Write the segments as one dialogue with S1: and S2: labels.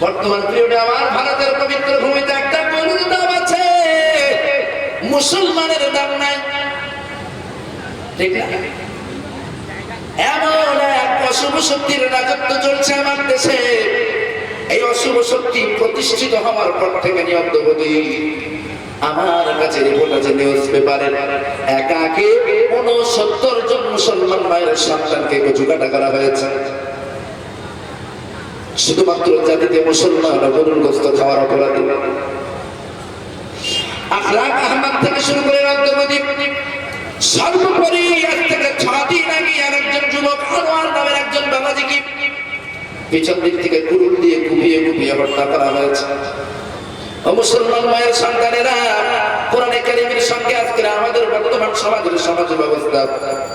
S1: বর্তমান পিরিয়ডে আমার, ভারতের পবিত্র ভূমিতে একটা গরুর আছে। মুসলমানের দাম নাই। ঠিক এমন এক অশুভ শক্তির রাজত্ব চলছে আমার দেশে। এই অশুভ শক্তি প্রতিষ্ঠিত হওয়ার পর থেকে নিয়ন্ত্রণী আমার কাছে রিপোর্ট আছে নিউজ পেপারে। একাকে উনসত্তর জন মুসলমান মায়ের সন্তানকে কচুকাটা করা হয়েছে। শুধুমাত্র জাতিতে মুসলমান গরুর খাওয়ার অপরাধী। আখলাক আহমদ থেকে শুরু করে সর্বোপরি আজ থেকে ছ দিন আগে আর একজন যুবক আনোয়ার নামের একজন বাবাজিকে। পিছন দিক থেকে কুরুল দিয়ে কুপিয়ে কুপিয়ে হত্যা করা হয়েছে। মুসলমান মায়ের সন্তানেরা কোরআনে কারিমের সঙ্গে আজকে আমাদের বর্তমান সমাজের সমাজ ব্যবস্থা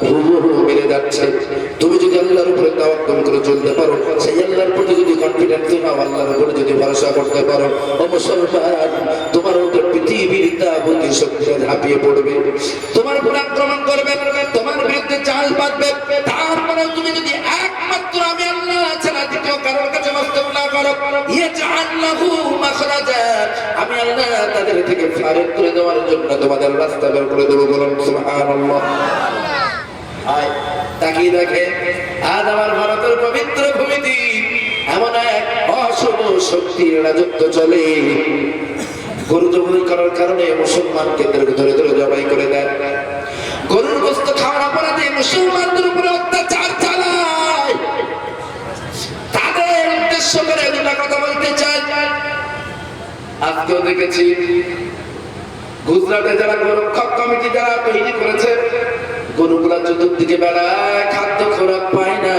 S1: হুবহু মিলে যাচ্ছে। তুমি যদি আল্লাহর উপরে তাওয়াক্কুল করে চলতে পারো, সেই আল্লাহর প্রতি যদি কনফিডেন্স নাও আল্লাহর উপরে যদি ভরসা করতে পারো। ও মুসলমান, তোমার উপর পৃথিবীর তাবতী শক্তি ঝাঁপিয়ে পড়বে। তোমার উপর আক্রমণ করবে, তোমার বিরুদ্ধে চাল পাতবে তারপরে তুমি যদি একমাত্র আমি দ্বিতীয় কারোর কাছে মস্তক না করো ইয়ে জাহান্নাহু মাখরাজা। আমি আল্লাহ তাদের থেকে ফারেক করে দেওয়ার জন্য তোমাদের রাস্তা বের করে দেবো বলুন, সুবহানাল্লাহ। আয়, তাকিয়ে দেখে। আজ আমার ভারতের পবিত্র ভূমিতে এমন এক অশুভ শক্তির রাজত্ব চলে। গরু জবাই করার কারণে মুসলমান কেন্দ্রকে ধরে ধরে জবাই করে দেয়। গরুর গোস্ত খাওয়ার অপরাধে মুসলমানদের উপরে অত্যাচার চালায় তাদের কথা বলতে চাই আজকেও দেখেছি গুজরাটে যারা গোরক্ষক কমিটি যারা তৈরি করেছে, গরুগুলা চতুর্দিকে বেড়ায়, খাদ্য খোরাক পায় না।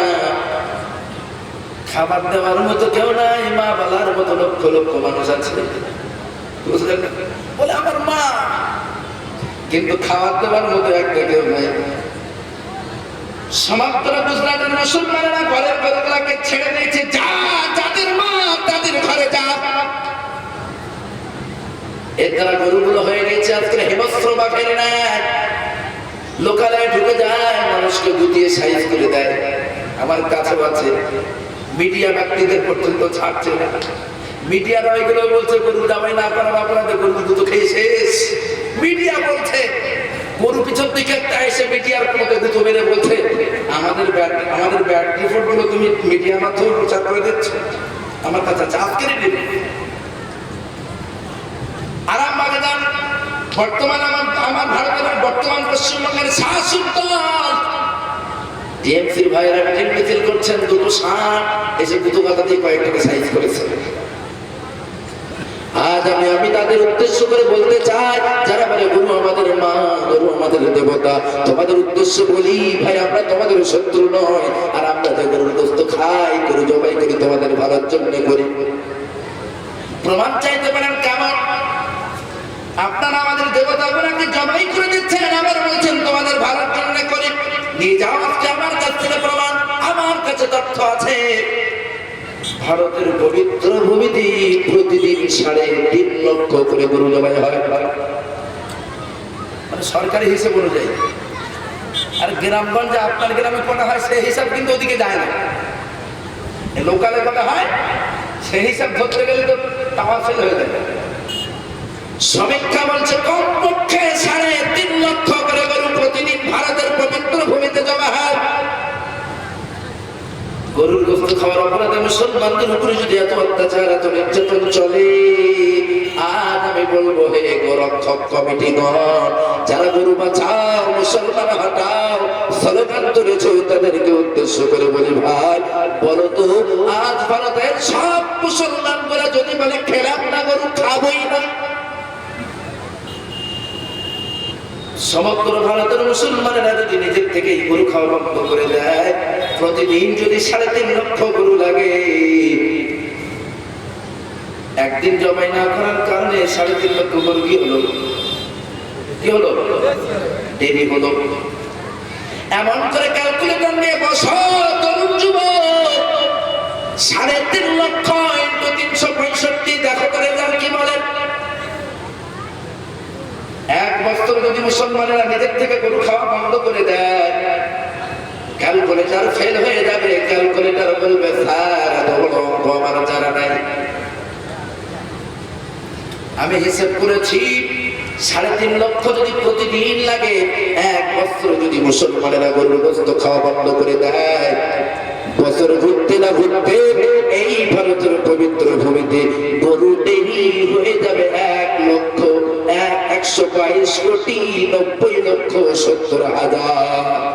S1: খাবার দেওয়ার মতো কেউ নাই, মা বলার মতো লক্ষ লক্ষ মানুষ আছে। বলে, আমার মা। কিন্তু খাবার দেওয়ার মতো একটা কেউ নাই। সমগ্র গুজরাটের মুসলমানেরা ঘরের গরুগুলাকে ছেড়ে দিয়েছে। যা, যাদের মা, তাদের ঘরে যা। এর দ্বারা গরুগুলো হয়ে গেছে, আজকে হিমস্র বা ফেরে নেয় লোকালয়ে ঢুকে যায়, মানুষকে গুটিয়ে সাইজ করে দেয়। আমার কাছে আছে। মিডিয়া ব্যক্তিদের পর্যন্ত ছাড়ছে না। মিডিয়ারা এগুলো বলছে, গরু জামাই না করার অপরাধে গরু দুটো খেয়ে শেষ। মিডিয়া বলছে গরু পিছন দিকে একটা এসে মিডিয়ার দুটো মেরে বলছে, আমাদের ব্যাট আমাদের ব্যাট রিপোর্টগুলো তুমি মিডিয়ার মাধ্যমে প্রচার করে দিচ্ছ। আমার আজকের আরামবাগে যান বর্তমান আমার আমার ভারতের বর্তমান পশ্চিমবঙ্গের শাসক মিটিং মিছিল করছেন, দুটো ষাট এসে কথা দিয়ে কয়েকটাকে সাইজ করেছে। আজ আমি আমি তাদের উদ্দেশ্য করে বলতে চাই, যারা বলে, গুরু আমাদের মা, গুরু আমাদের দেবতা। তোমাদের উদ্দেশ্য বলি, ভাই, আমরা তোমাদের শত্রু নয়, আর আমরা যে গরুর খাই, গরু জবাই করি, তোমাদের ভালোর জন্য করি। প্রমাণ চাইতে পারেন কেমন? আপনারা আমাদের দেবতাগুলোকে জবাই করে দিচ্ছেন আবার বলছেন, তোমাদের ভালোর জন্য করে। নিয়ে যাও আজকে আমার কাছ থেকে প্রমাণ। আমার কাছে তথ্য আছে। ভারতের পবিত্র ভূমিতে প্রতিদিন সাড়ে তিন লক্ষ করে গরু জবাই হয়। মানে সরকারি হিসেব অনুযায়ী। আর গ্রামগঞ্জে আপনার গ্রামে কটা হয়, সেই হিসাব কিন্তু ওদিকে যায় না। লোকালে কটা হয়, সেই হিসাব ধরতে গেলে তো টাওয়া ফেল হয়ে যাবে সমীক্ষা বলছে, কমপক্ষে সাড়ে তিন লক্ষ করে গরু প্রতিদিন ভারতের পবিত্র ভূমিতে জমা হয়। গরুর গোস্ত খাওয়ার অপরাধে মুসলমানদের উপরে যদি এত অত্যাচার, এত নির্যাতন চলে, আজ আমি বলব, হে গোরক্ষক কমিটি গণ, যারা গরু বাঁচাও মুসলমান হাটাও তাদেরকে উদ্দেশ্য করে বলি ভাই, বলো তো, আজ ভারতের সব মুসলমানগুলা যদি বলে, খেলাম না, গরু খাবই না। সমগ্র ভারতের মুসলমানেরা যদি নিজের থেকে গরু খাওয়া বন্ধ করে দেয় প্রতিদিন যদি সাড়ে তিন লক্ষ গরু লাগে, একদিন জমাই না করার কারণে সাড়ে তিন লক্ষ গরু কি হলো? কি হলো? দেরি হলো। এমন করে ক্যালকুলেটর নিয়ে বসো, তরুণ যুবক। সাড়ে তিন লক্ষ ইন্টু তিনশো পঁয়ষট্টি, দেখো করে যান কি বলেন এক বছর যদি মুসলমানেরা নিজের থেকে গরু খাওয়া বন্ধ করে দেয়। ক্যালকুলেটার ফেল হয়ে যাবে, ক্যালকুলেটার বলবে, স্যার, এত বড় অঙ্ক আমার জানা নাই। আমি হিসেব করেছি, সাড়ে তিন লক্ষ যদি প্রতিদিন লাগে, এক বছর যদি মুসলমানেরা গরুর গোস্ত খাওয়া বন্ধ করে দেয়, বছর ঘুরতে না ঘুরতে এই ভারতের পবিত্র ভূমিতে গরু দেরি হয়ে যাবে এক লক্ষ, এক একশো বাইশ কোটি, নব্বই লক্ষ, সত্তর হাজার।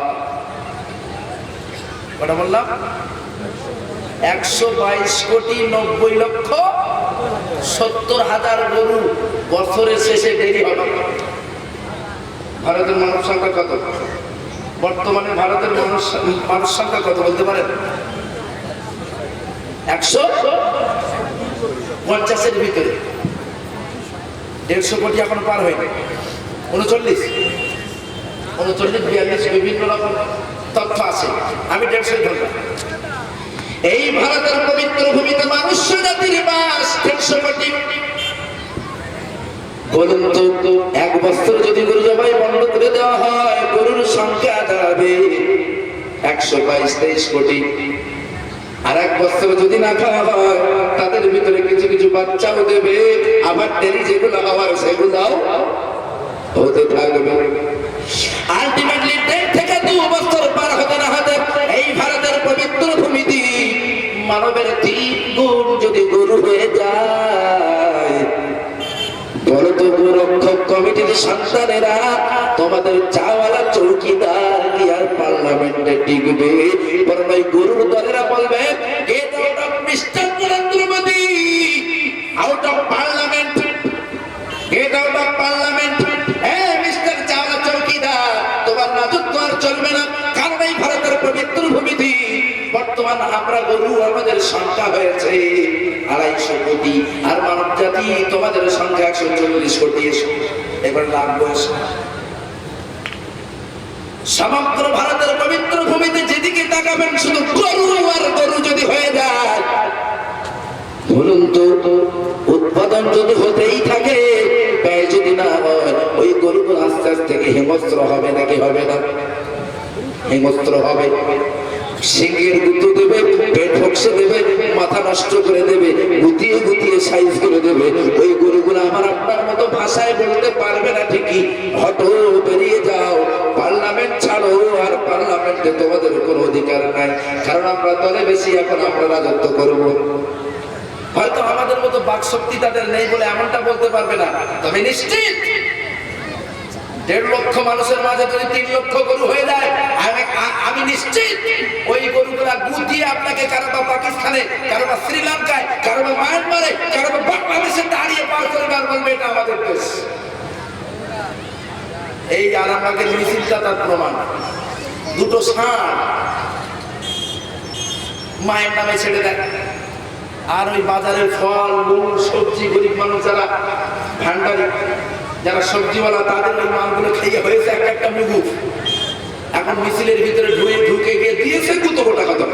S1: কটা বললাম? একশো বাইশ কোটি নব্বই লক্ষ সত্তর হাজার গরু বছরের শেষে দেরি হবে। ভারতের মানব সংখ্যা কত? বর্তমানে ভারতের মানুষ মানুষ সংখ্যা কত বলতে পারেন? একশো পঞ্চাশের ভিতরে। দেড়শো কোটি এখন পার হয়নি। উনচল্লিশ। উনচল্লিশ, বিয়াল্লিশ, বিভিন্ন রকম। তথ্য আছে, আমি দেড়শো ধরলাম এই ভারতের পবিত্র ভূমিতে মানুষ জাতির বাস দেড়শো কোটি। বলুন তো, এক বছর যদি জবাই বন্ধ করে দেওয়া হয়, গরুর সংখ্যা দাঁড়াবে একশো বাইশ, তেইশ কোটি। আর এক বছর যদি না খাওয়া হয়, তাদের ভিতরে কিছু কিছু বাচ্চাও দেবে, আবার দেরি যেগুলো হওয়ার সেগুলোও হতে থাকবে। আলটিমেটলি দেড় থেকে দু বছর পার হতে না হতে এই ভারতের পবিত্র ভূমিতে মানবের তিন গুণ যদি গরু হয়ে যায় গোরক্ষক কমিটির সন্তানেরা, তোমাদের চাওয়ালা চৌকিদার কি আর পার্লামেন্টে টিকবে? বরং ওই গরুর দলেরা বলবে আউট অফ আমাদের সংখ্যা হয়েছে আড়াইশো কোটি, আর মানব জাতি তোমাদের সংখ্যা একশো চল্লিশ কোটি। এসো এবার লাগবো সমগ্র ভারতের পবিত্র ভূমিতে যেদিকে তাকাবেন, শুধু গরু আর গরু যদি হয়ে যায়, বলুন তো, উৎপাদন যদি হতেই থাকে, ব্যয় যদি না হয়, ওই গরুগুলো আস্তে আস্তে হেমস্ত্র হবে নাকি হবে না? হেমস্ত্র হবে। সিংহের গুঁতো দেবে, পেট ফক্সে দেবে, মাথা নষ্ট করে দেবে গুতিয়ে গুতিয়ে সাইজ করে দেবে। ওই গরুগুলো আমার আপনার মতো ভাষায় বলতে পারবে না ঠিকই। হটো বেরিয়ে যাও, পার্লামেন্ট ছাড়ো, আর পার্লামেন্টে তোমাদের কোনো অধিকার নাই। কারণ আমরা দলে বেশি, এখন আমরা রাজত্ব করব। হয়তো আমাদের মতো বাকশক্তি তাদের নেই বলে এমনটা বলতে পারবে না। তবে নিশ্চিত দেড় লক্ষ মানুষের মাঝে যদি তিন লক্ষ গরু হয়ে যায়, আমি নিশ্চিত ওই গরুগুলা গুটিয়ে আপনাকে, কারও বা পাকিস্তানে, কারও বা শ্রীলঙ্কায়, কারও বা মায়ানমারে, কারও বা বাংলাদেশে দাঁড়িয়ে পার করবে বলবে, এটা আমাদের দেশ। এই আরামবাগের মিছিলটা তার প্রমাণ। দুটো ষাঁড় মায়ের নামে ছেড়ে দেয়। আর ওই বাজারের ফল, মূল, সবজি, গরিব মানুষ যারা ভান্ডারি। যারা সবজিওয়ালা, তাদের ওই মালগুলো খেয়ে হয়েছে একটা একটা মুগু। এখন মিছিলের ভিতরে ঢুকে ঢুকে গিয়ে দিয়েছে দুটো টাকা দর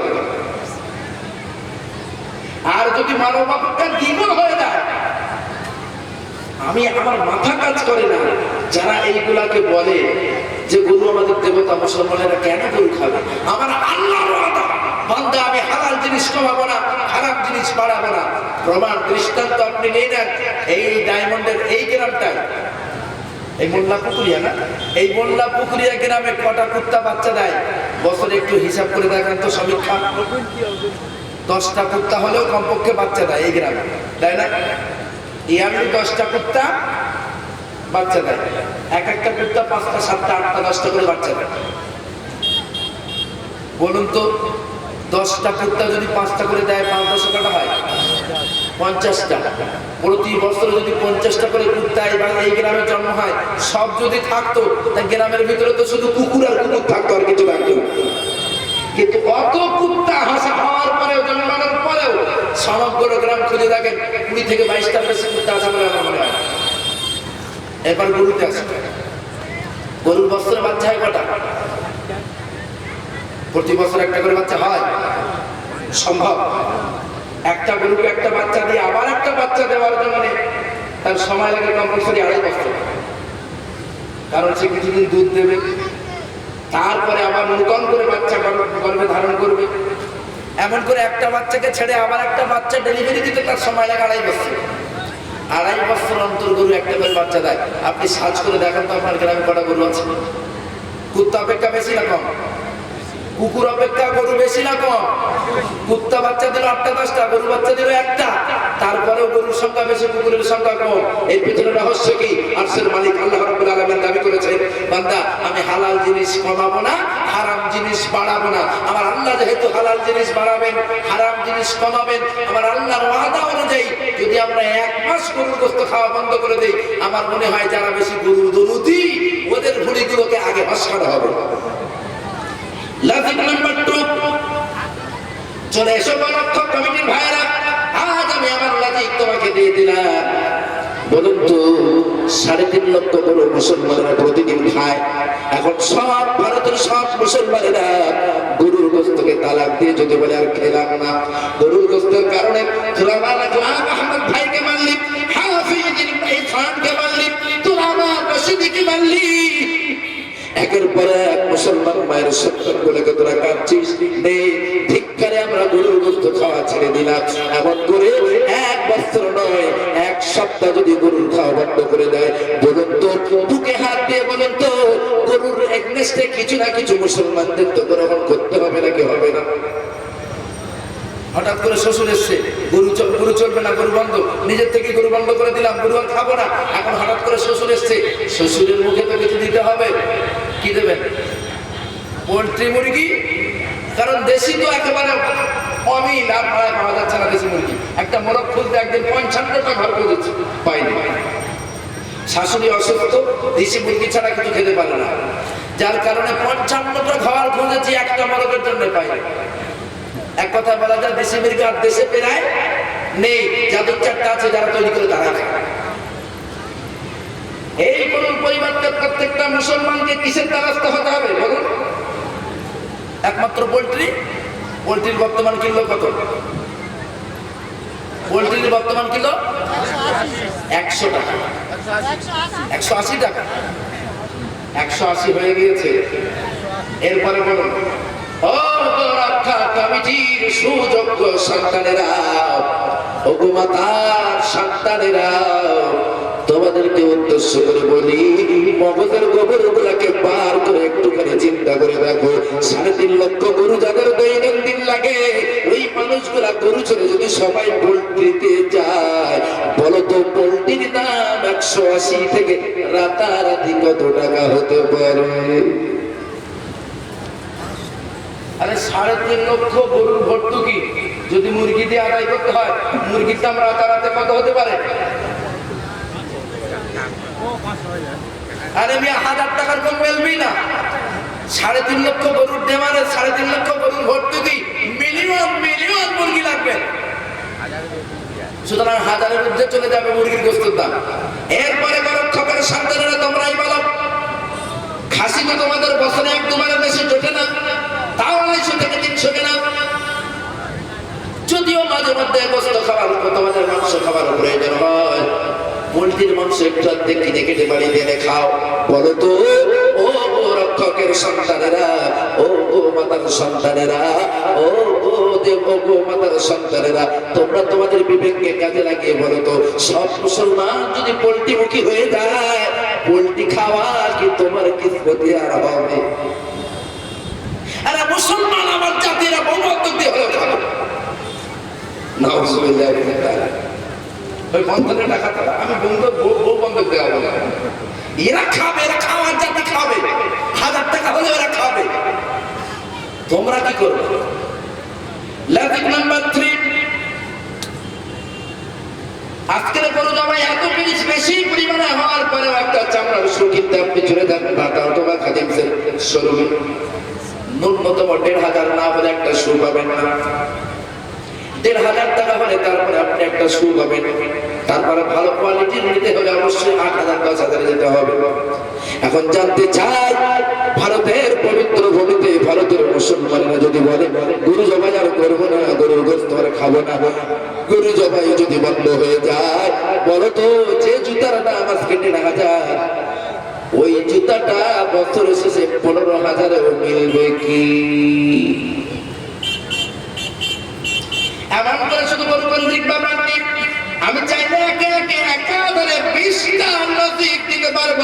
S1: আর যদি মানব দ্বিগুণ হয়ে যায়, আমি আমার মাথা কাজ করে না। যারা এইগুলাকে বলে যে গরু আমাদের দেবতা, মুসলমানেরা কেন গরু খাবে? আমার আল্লাহর ওয়াদা। বান্দা আমি হালাল জিনিস কমাবো না, খারাপ জিনিস বাড়াবো না। প্রমাণ, দৃষ্টান্ত আপনি নিয়ে নেন। এই ডায়মন্ডের এই গ্রামটায়। এই মোল্লা পুকুরিয়া না? এই মোল্লা পুকুরিয়া গ্রামে কটা কুত্তা বাচ্চা দেয়? বছরে একটু হিসাব করে দেখেন তো সমীক্ষা। দশটা কুত্তা হলেও কমপক্ষে বাচ্চা দেয় এই গ্রামে, তাই না? ইয়ারলি দশটা কুত্তা বাচ্চা দেয়। এক একটা কুত্তা পাঁচটা, সাতটা, আটটা, দশটা করে বাচ্চা দেয়। বলুন তো দশটা কুত্তা যদি পাঁচটা করে দেয়, পাঁচ দশ টাকা হয়? পঞ্চাশটা। প্রতি বছর যদি পঞ্চাশটা করে কুত্তা এবার এই গ্রামে জন্ম হয়, সব যদি থাকতো, তা গ্রামের ভিতরে তো শুধু কুকুর আর কুকুর থাকতো আর কিছু থাকতো কিন্তু অত কুত্তা হাসা হওয়ার পরেও, জন্মানোর পরেও সমগ্র গ্রাম খুঁজে দেখেন, কুড়ি থেকে বাইশটা বেশি কুত্তা আছে বলে আমার মনে হয়। এবার গরুতে আসে গরুর বস্ত্রের বাচ্চা হয় কটা? প্রতি বছর একটা করে বাচ্চা হয়? সম্ভব। একটা গরুকে একটা বাচ্চা দিয়ে আবার একটা বাচ্চা দেওয়ার জন্য তার সময় লাগে কম্পালসরি আড়াই বছর। কারণ সে কিছুদিন দুধ দেবে, তারপরে আবার নূতন করে বাচ্চা গর্ভে ধারণ করবে। এমন করে একটা বাচ্চাকে ছেড়ে আবার একটা বাচ্চা ডেলিভারি দিতে তার সময় লাগে আড়াই বছর। আড়াই বছর অন্তর গরু একটা করে বাচ্চা দেয়। আপনি সার্চ করে দেখেন তো আপনার গ্রামে কটা গরু আছে। কুত্তা অপেক্ষা বেশি না কম? কুকুর অপেক্ষা গরু বেশি না কম। কুত্তা বাচ্চা দিল আটটা, দশটা, গরু বাচ্চা দিল একটা। তারপরেও গরুর সংখ্যা বেশি, কুকুরের সংখ্যা কম। এর পিছনে রহস্য কি? আরশের মালিক আল্লাহ রাব্বুল আলামিন দাবি করেছেন, বান্দা, আমি হালাল জিনিস কমাবো না, হারাম জিনিস বাড়াবো না। আমার আল্লাহ যেহেতু হালাল জিনিস বাড়াবেন, হারাম জিনিস কমাবেন, আমার আল্লাহর ওয়াদা অনুযায়ী যদি আমরা এক মাস গরুর গোস্ত খাওয়া বন্ধ করে দেই, আমার মনে হয় যারা বেশি গরুর দরুদি ওদের ভুড়িগুলোকে আগে ভাসানো হবে। লাফিক নাম্বার টু। চলে এসো গণরক্ষক কমিটির ভাইয়েরা, আজ আমি আমার লাজিক তোমাকে দিয়ে দিলাম। বলুন তো, সাড়ে তিন লক্ষ গরু মুসলমানেরা প্রতিদিন খায়। এখন সব ভারতের সব মুসলমানেরা গরুর গোস্তকে তালাক দিয়ে যদি বলে আর খেলাম না। গরুর গোস্তের কারণে ভাইকে মারলি হাফিজিন ভাই খানকে মারলি তোরা আমার রশিদিকে মারলি। একের পর এক মুসলমান মায়ের সন্তান বলে তোরা কাঁদছিস? নেই। ধিক্কারে আমরা গরুর গোস্ত খাওয়া ছেড়ে দিলাম। এমন করে এক বছর নয়, এক সপ্তাহ যদি গরুর খাওয়া বন্ধ করে দেয়, বলুন তো, বুকে হাত দিয়ে বলুন তো, গরুর এগনেস্টে কিছু না কিছু মুসলমানদের তো গ্রহণ করতে হবে নাকি হবে না? হঠাৎ করে শ্বশুর এসছে। গরু চল- গরু চলবে না, গরু বন্ধ। নিজের থেকে গরু বন্ধ করে দিলাম, গরু আর খাব না। এখন হঠাৎ করে শ্বশুর এসছে। শ্বশুরের মুখে তো কিছু দিতে হবে। কি দেবেন? পোলট্রি মুরগি? কারণ দেশি তো একেবারে অমিল, আর পাড়ায় পাওয়া যাচ্ছে না দেশি মুরগি। একটা মোরগ খুলতে একদিন পঞ্চান্নটা ঘর দিচ্ছে। পাইনি। শাশুড়ি অসুস্থ, দেশি মুরগি ছাড়া কিছু খেতে পারে না। যার কারণে পঞ্চান্নটা ঘর খুঁজেছি, একটা মোরগের জন্য পাইনি। এক কথা বলা যায়, দেশে মুরগি আর দেশে পেরায় নেই। যাদের চারটা আছে, যারা তৈরি করে তারা এই করুন পরিবর্তে প্রত্যেকটা মুসলমানকে কিসের দ্বারস্থ হতে হবে, বলুন। একমাত্র পোলট্রি? পোলট্রির বর্তমান কিলো কত? পোলট্রির বর্তমান কিলো? একশো টাকা। একশো আশি টাকা। একশো আশি হয়ে গিয়েছে। এরপরে বলুন। ও কমিটির সুযোগ্য সন্তানেরা অগুমাতার সন্তানেরা, তোমাদেরকে উদ্দেশ্য করে বলি, মগজের গোবর গুলাকে বার করে একটুখানি চিন্তা করে দেখো। সাড়ে তিন লক্ষ গরু যাদের দৈনন্দিন লাগে, ওই মানুষগুলা গরু ছেড়ে যদি সবাই পোল্ট্রিতে যায় বলো তো পোল্ট্রির দাম একশো আশি থেকে রাতারাতি কত টাকা হতে পারে? আরে সাড়ে তিন লক্ষ গরুর ভর্তুকি যদি মুরগি দিয়ে আদায় করতে হয়, মুরগির দাম রাতারাতে কত হতে পারে? আরে মিয়া, হাজার টাকার কম মেলবি না। সাড়ে তিন লক্ষ গরুর ডেমারে সাড়ে তিন লক্ষ গরুর ভর্তুকি মিলিয়ন মিলিয়ন মুরগি লাগবে। সুতরাং হাজারের ঊর্ধ্বে চলে যাবে মুরগির গোস্তের দাম। এরপরে গরক্ষকের সন্তানেরা তোমরাই বলো। খাসি তো তোমাদের বছরে এক দুবারের বেশি জোটে না। তাও যদিও মাঝে মধ্যে কেটে খাও। বলো তো, ও ও মাতার সন্তানেরা, ও গো তোমরা তোমাদের বিবেককে কাজে লাগিয়ে বলো তো, সব মুসলমান যদি পোলট্রি মুখী হয়ে যায়, পোলট্রি খাওয়া কি তোমার কিসমতে আর হবে? আরে মুসলমান, আমার জাতিরা হলো খাবে নাউজুবিল্লাহ ওই বন্ধনের টাকা আমি বন্ধ, বউ বন্ধক দেওয়া বলে এরা এরা খাওয়ার জাতি খাবে। হাজার টাকা হলে এরা খাবে। তোমরা কি করবে? লজিক নাম্বার থ্রি আজকের গরু জমায় এত জিনিস বেশি পরিমাণে হওয়ার পরেও একটা চামড়ার কিনতে আপনি চলে যান ঢাকা অথবা ন্যূনতম দেড় হাজার না হলে একটা শু পাবেন না। দেড় হাজার টাকা হলে তারপরে আপনি একটা শু পাবেন তারপরে ভালো কোয়ালিটির নিতে হলে অবশ্যই আট হাজার, দশ হাজারে যেতে হবে। এখন জানতে চাই, ভারতের পবিত্র ভূমিতে ভারতের মুসলমানেরা যদি বলে, গুরু জবাই আর করব না, গরুর গোস্ত আর খাব না। গরু জবাই যদি বন্ধ হয়ে যায়, বলো তো, যে জুতার দাম আজকে দেড় যায়, ওই জুতাটা বছর শেষে পনেরো হাজারেও মিলবে কি? এমন করে শুধু গণতান্ত্রিক ব্যাপারটি আমি চাইলে একে একে একাধারে বিশটা নজিক দিতে পারব।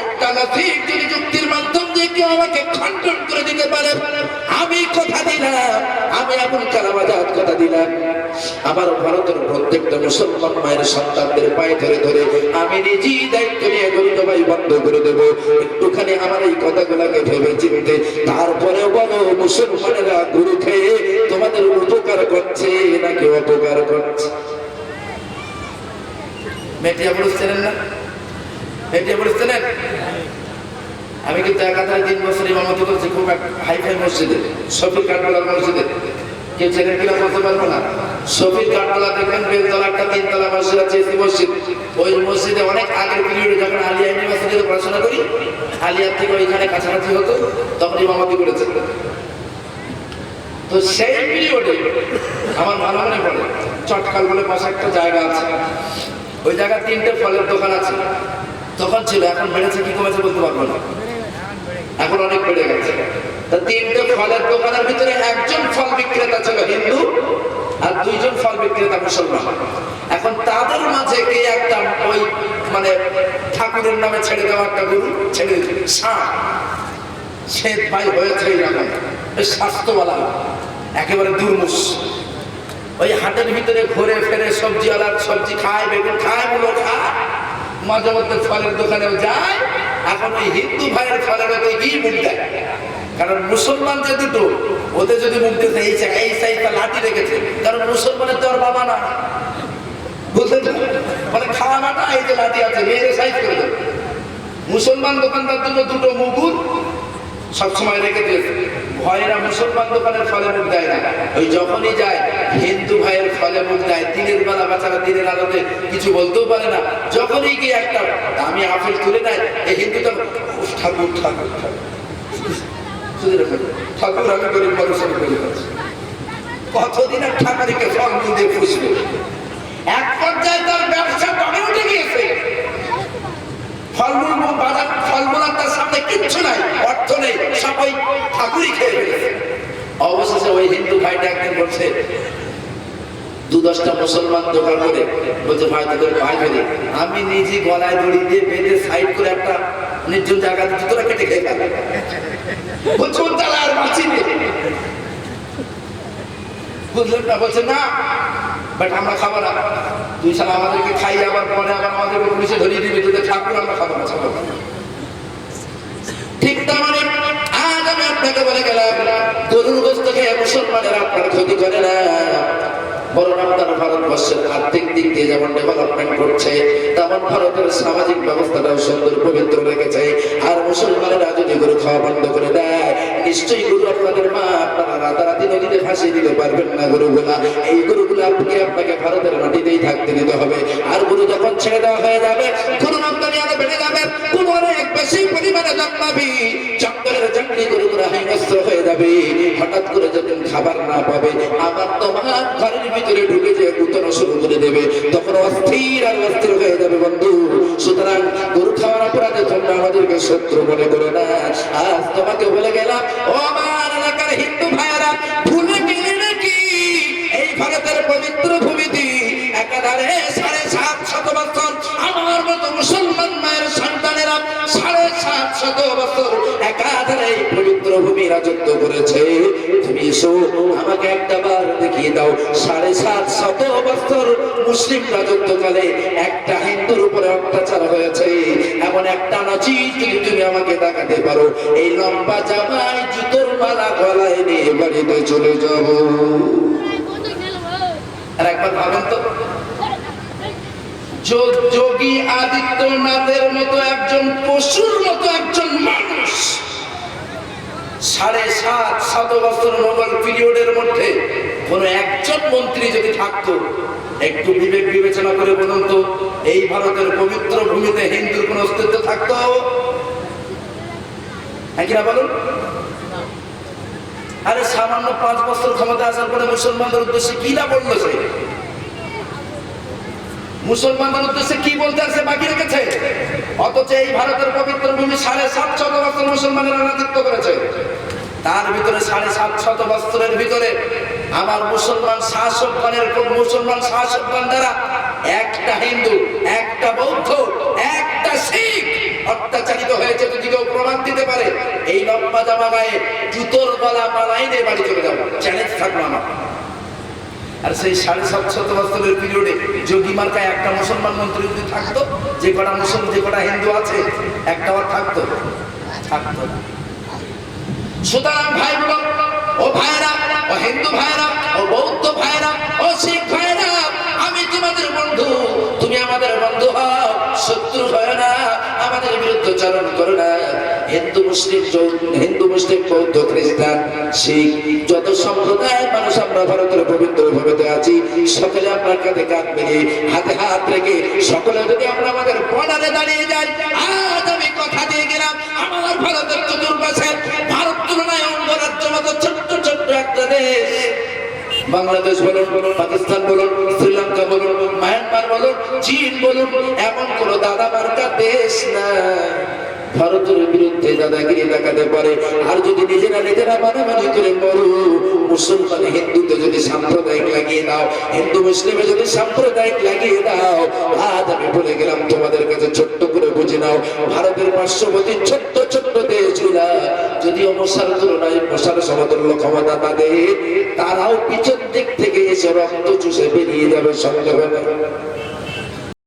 S1: একটা নজিক যদি যুক্তির মাধ্যম দিয়ে কেউ আমাকে খণ্ডন করে দিতে পারে, আমি দিলাম। আমি আবুল কালাম আজাদ কথা দিলাম। আমার ভারতের প্রত্যেকটা মুসলমান মায়ের সন্তানদের পায়ে ধরে ধরে আমি নিজেই দায়িত্ব নিয়ে ভাই বন্ধ করে দেব। একটুখানি আমার এই কথাগুলোকে ভেবে চিনতে, তারপরেও বলো, মুসলমানেরা গুরু খেয়ে তোমাদের উপকার করছে নাকি অপকার করছে? মেটিয়া পুরুষ না? মেটিয়া চেনেন? আমি কিন্তু একাধারে তিন বছর ইমামতি করছি, খুব হাই ফাই মসজিদে, শফিক কাঠবালার মসজিদে। কেউ চেনেন কিনা বলতে পারব না। শফিক কাঠবালা দেখবেন, বেলতলা একটা তিনতলা মসজিদ আছে, এসি মসজিদ। ওই মসজিদে অনেক আগের পিরিয়ডে যখন আলিয়া ইউনিভার্সিটিতে পড়াশোনা করি, আলিয়ার থেকে ওইখানে কাছাকাছি হতো, তখন ইমামতি করেছে। তো সেই পিরিয়ডে আমার ভালো মনে পড়ে, চটকাল বলে পাশে একটা জায়গা আছে। ওই জায়গায় তিনটে ফলের দোকান আছে। তখন ছিল, এখন বেড়েছে, কি কমেছে বলতে পারব না। এখন অনেক বেড়ে গেছে। তা তিনটে ফলের দোকানের ভিতরে একজন ফল বিক্রেতা ছিল হিন্দু আর দুইজন ফল বিক্রেতা মুসলমান। এখন তাদের মাঝে কে একটা ওই মানে ঠাকুরের নামে ছেড়ে দেওয়া একটা গরু? ছেড়ে দিয়েছে সে। ভাই হয়েছে এইরকম স্বাস্থ্যওয়ালা। একেবারে দুর্মুষ। ওই হাটের ভিতরে ঘুরে ফেরে সবজিওয়ালার সবজি খায়, বেগুন খায়, মূলো খায়। মাঝে মধ্যে ফলের দোকানেও যায়। এখন ওই হিন্দু ভাইয়ের ফলের গিয়ে মুখ দেয়? কারণ মুসলমান যে দুটো ওতে যদি মুখ এই এই সাইজটা লাঠি রেখেছে। কারণ মুসলমানের তো আর বাবা না বুঝলেন মানে খাওয়া মাটা এই যে লাঠি আছে, মেয়েদের সাইজ মুসলমান দোকানদার জন্য দুটো মুগুর সবসময় রেখে দিয়েছে। ভয়েরা মুসলমান দোকানের ফলে মুখ দেয় না। ওই যখনই যায় হিন্দু ভাইয়ের ফলে দেয় দিনের বেলা বাচ্চারা দিনের আলোতে কিছু বলতেও পারে না। যখনই গিয়ে একটা আমি আপেল তুলে নেয় এই হিন্দুটা ঠাকুর ঠাকুর ঠাকুর। আমি মানুষের গরিব আছি কতদিন আর ঠাকুরকে ফল দিয়ে ফুসবে এক পর্যায়ে তার ব্যবসা টমে উঠে গিয়েছে। ফলমূল বাজার ফলমূল তার সামনে কিচ্ছু নাই, অর্থ নেই, সবাই ঠাকুরই খেয়ে অবশেষে ওই হিন্দু ভাইটা একদিন বলছে দু দশটা মুসলমান দোকান করে, বলছে, ভাই, তোদের ভাই ফেলি। আমি নিজে গলায় দড়ি দিয়ে বেঁধে সাইড করে একটা নির্জন জায়গা জুতোটা কেটে খেয়ে বাঁচি বুঝলেন না? বলছে, না, বাট আমরা খাব না। তুই সালা আমাদেরকে খাই, আবার পরে আবার আমাদেরকে পুলিশে ধরিয়ে দিবি, তোদের ঠাকুর আমরা খাব না খাব। ঠিক তেমনি আজ আমি আপনাকে বলে গেলাম, গরুর গোস্ত খেয়ে মুসলমানের আপনার ক্ষতি করে না। বরং আপনার ভারতবর্ষের আর্থিক দিক দিয়ে যেমন ডেভেলপমেন্ট করছে, তেমন ভারতের সামাজিক ব্যবস্থাটাও সুন্দর, পবিত্র রেখেছে আর মুসলমানেরা যদি গরু খাওয়া বন্ধ করে দেয়, নিশ্চয়ই গরু আপনাদের মা আপনারা রাতারাতি নদীতে ভাসিয়ে দিতে পারবেন না গরুগুলা। এই গরুগুলো আপনাকে আপনাকে ভারতের মাটিতেই থাকতে দিতে হবে। আর গরু যখন ছেড়ে দেওয়া হয়ে যাবে গরু আমদানি আরও বেড়ে যাবে। গরু অনেক বেশি পরিমাণে জন্মাবি হিংস্র হয়ে যাবে। হঠাৎ করে যখন খাবার না পাবে, আবার তোমার ঘরের ভিতরে ঢুকে যে গুতনো শুরু করে দেবে। তখন অস্থির আর অস্থির হয়ে যাবে বন্ধু। সুতরাং গরু খাওয়ার অপরাধে তোমরা আমাদেরকে শত্রু মনে করো না। আজ তোমাকে বলে গেলাম, ও আমার এলাকার হিন্দু ভাইয়েরা, ভুলে গেলে নাকি? এই ভারতের পবিত্র ভূমিতে একাধারে সাড়ে সাত শত বছর আমার মতো মুসলমান মায়ের সন্তানেরা সাড়ে সাত শত বছর একাধারে রাজত্ব করেছে। তুমি এসো, আমাকে একটা বার দেখিয়ে দাও। সাড়ে সাত শত বছর মুসলিম রাজত্বকালে একটা হিন্দুর উপরে অত্যাচার হয়েছে। এমন একটা নজির যদি তুমি আমাকে দেখাতে পারো, এই লম্বা জামাই জুতোর মালা গলায় নিয়ে বাড়িতে চলে যাব। আর একবার ভাবেন তো। যোগী আদিত্যনাথের মতো একজন পশুর মতো একজন মানুষ। সাড়ে সাত শত বছর মোগল পিরিয়ডের মধ্যে কোন একজন মন্ত্রী যদি থাকতো, একটু বিবেক বিবেচনা করে বলুন তো, এই ভারতের পবিত্র ভূমিতে হিন্দুর কোন অস্তিত্ব থাকতো? হ্যাঁ কিনা বলুন? আরে সামান্য পাঁচ বছর ক্ষমতা আসার পরে মুসলমানদের উদ্দেশ্যে কি না বলল সে? মুসলমানদের উদ্দেশ্যে কি বলতে আছে বাকি রেখেছে? অথচ এই ভারতের পবিত্র ভূমি সাড়ে সাত শত বছর মুসলমানেরা রাজত্ব করেছে। তার ভিতরে সাড়ে সাত শত বছরের ভিতরে আমার মুসলমান শাসকগণের মুসলমান শাসকগণ দ্বারা একটা হিন্দু, একটা বৌদ্ধ, একটা শিখ অত্যাচারিত হয়েছে যদি কেউ প্রমাণ দিতে পারে, এই লম্বা জামা গায়ে জুতোর গলা মালাই নিয়ে বাড়ি চলে যাব চ্যালেঞ্জ থাকল আমার আর সেই সাড়ে সাতশত বছরের পিরিয়ডে যোগী মার্কায় একটা মুসলমান মন্ত্রী যদি থাকতো, যে কটা মুসলমান যে কটা হিন্দু আছে, একটা আর থাকতো থাকতো না। সুতরাং ভাই বোন ও ভাইরা ও হিন্দু ভাইরা ও বৌদ্ধ ভাইরা ও শিখ ভাইরা আমি তোমাদের বন্ধু, তুমি আমাদের বন্ধু হও, শত্রু হয় না, আমাদের বিরুদ্ধে চারণ করো না। হিন্দু, মুসলিম হিন্দু, মুসলিম, বৌদ্ধ, খ্রিস্টান, শিখ, যত সম্প্রদায়ের মানুষ আমরা ভারতের পবিত্র ভূমিতে আছি, সকলে আপনার কাঁধে কাঁধ মিলিয়ে হাতে হাত রেখে সকলে যদি আমরা আমাদের বর্ডারে দাঁড়িয়ে যাই, আজ আমি কথা দিয়ে গেলাম, আমার ভারতের চতুর্পাশে বাংলাদেশ বলুন, পাকিস্তান বলুন, শ্রীলঙ্কা বলুন, মায়ানমার বলুন, চীন বলুন, এমন কোন দাদা বার্তা দেশ না ভারতের বিরুদ্ধে দাদাগিরি দেখাতে পারে। আর যদি নিজেরা নিজেরা মানামানি করে মরু, মুসলমান হিন্দুতে যদি সাম্প্রদায়িক লাগিয়ে দাও, হিন্দু মুসলিমে যদি সাম্প্রদায়িক লাগিয়ে দাও, আজ আমি বলে গেলাম, তোমাদের কাছে ছোট্ট করে বুঝে নাও, ভারতের পার্শ্ববর্তী ছোট্ট ছোট্ট দেশগুলা যদিও মশার তুলনায় মশার সমতুল্য ক্ষমতা তাদের, তারাও পিছন দিক থেকে এসে রক্ত চুষে বেরিয়ে যাবে সন্দেহ